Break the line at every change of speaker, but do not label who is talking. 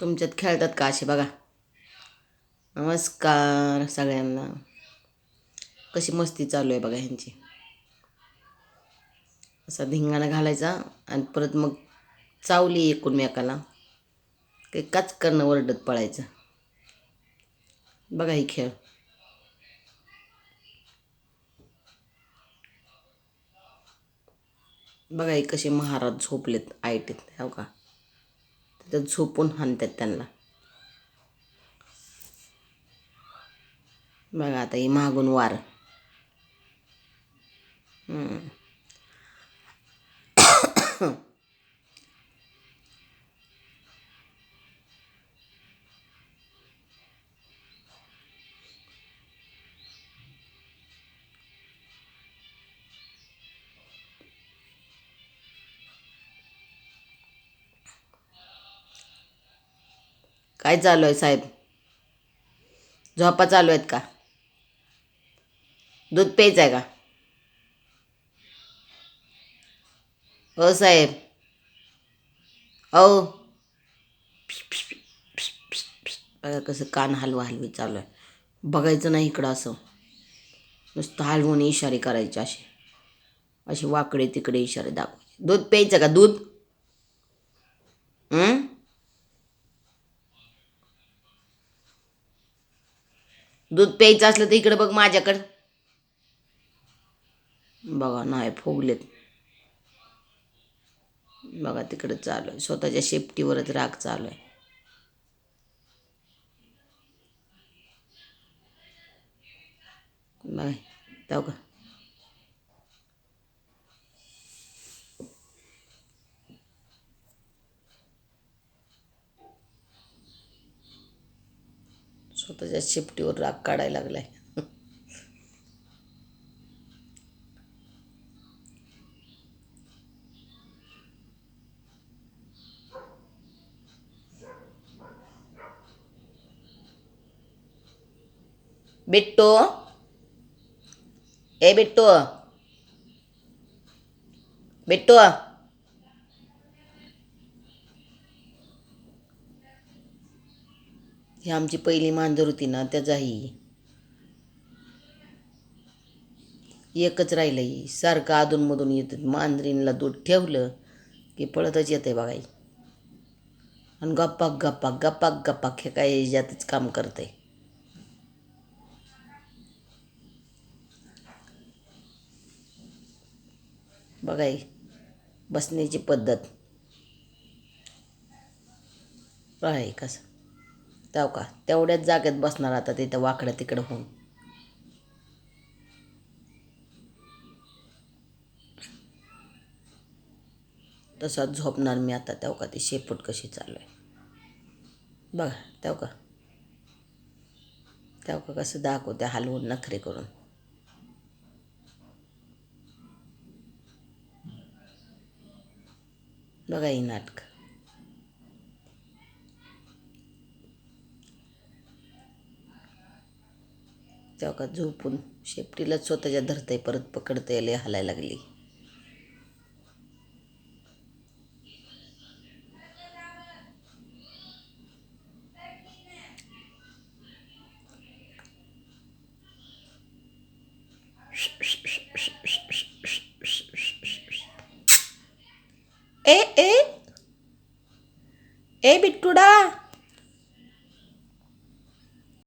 तुमच्यात खेळतात का असे बघा? नमस्कार सगळ्यांना. कशी मस्ती चालू आहे बघा ह्यांची. असा धिंगाणा घालायचा आणि परत मग चावली एकूणमेकाला काही काच करणं वरडत पळायचं. बघा ही खेळ. बघा हे कसे महाराज झोपलेत आयटीत हो का? तर झोपून हाणतात त्यांना. बघा आता ही मागून वार. काय चालू आहे साहेब? झोपा चालू आहेत का? दूध प्यायचं आहे का? हो साहेब. हो. बघा कसं कान हलवा हलवी चालू आहे. बघायचं नाही इकडं असं. नुसतं हलवून इशारे करायचे असे. असे वाकडे तिकडे इशारे दाखवायचे. दूध प्यायचं का? दूध हं? दूध प्यायचं असलं तर इकडं बघ माझ्याकडं. बघा नाही फुगलेत. बघा तिकडं चालू आहे. स्वतःच्या शेपटीवरच राग चालू आहे. बाय. जाऊ का? स्वतःच्या शेपटीवर राग काढायला लागलाय. बिट्टू. ए बिट्टू. बिट्टू. ही आमची पहिली मांजर होती ना त्याचाही एकच राहिलं ही सारखं अधूनमधून येतं. मांजरींना दूध ठेवलं की पळतच येते बघाई आणि गप्पा गप्पाक गप्पा गप्पा हे काय याच्यातच काम करते बघाई बसण्याची पद्धत. आहे कसं. जाऊ का? तेवढ्याच जागेत बसणार आता तिथं वाकडं तिकडं होऊन. तसाच झोपणार मी आता तेव्हा का ती शेपूट कशी चालू आहे? बघा तेव्हा का? तेव्हा का कसं दाखवते हलवून नखरे करून? बघा ही नाटक. तेव्हा का झोपून शेपटीलाच स्वतःच्या धरते परत पकडते लय हलायला लागली. ए ए. ए बिट्टुडा.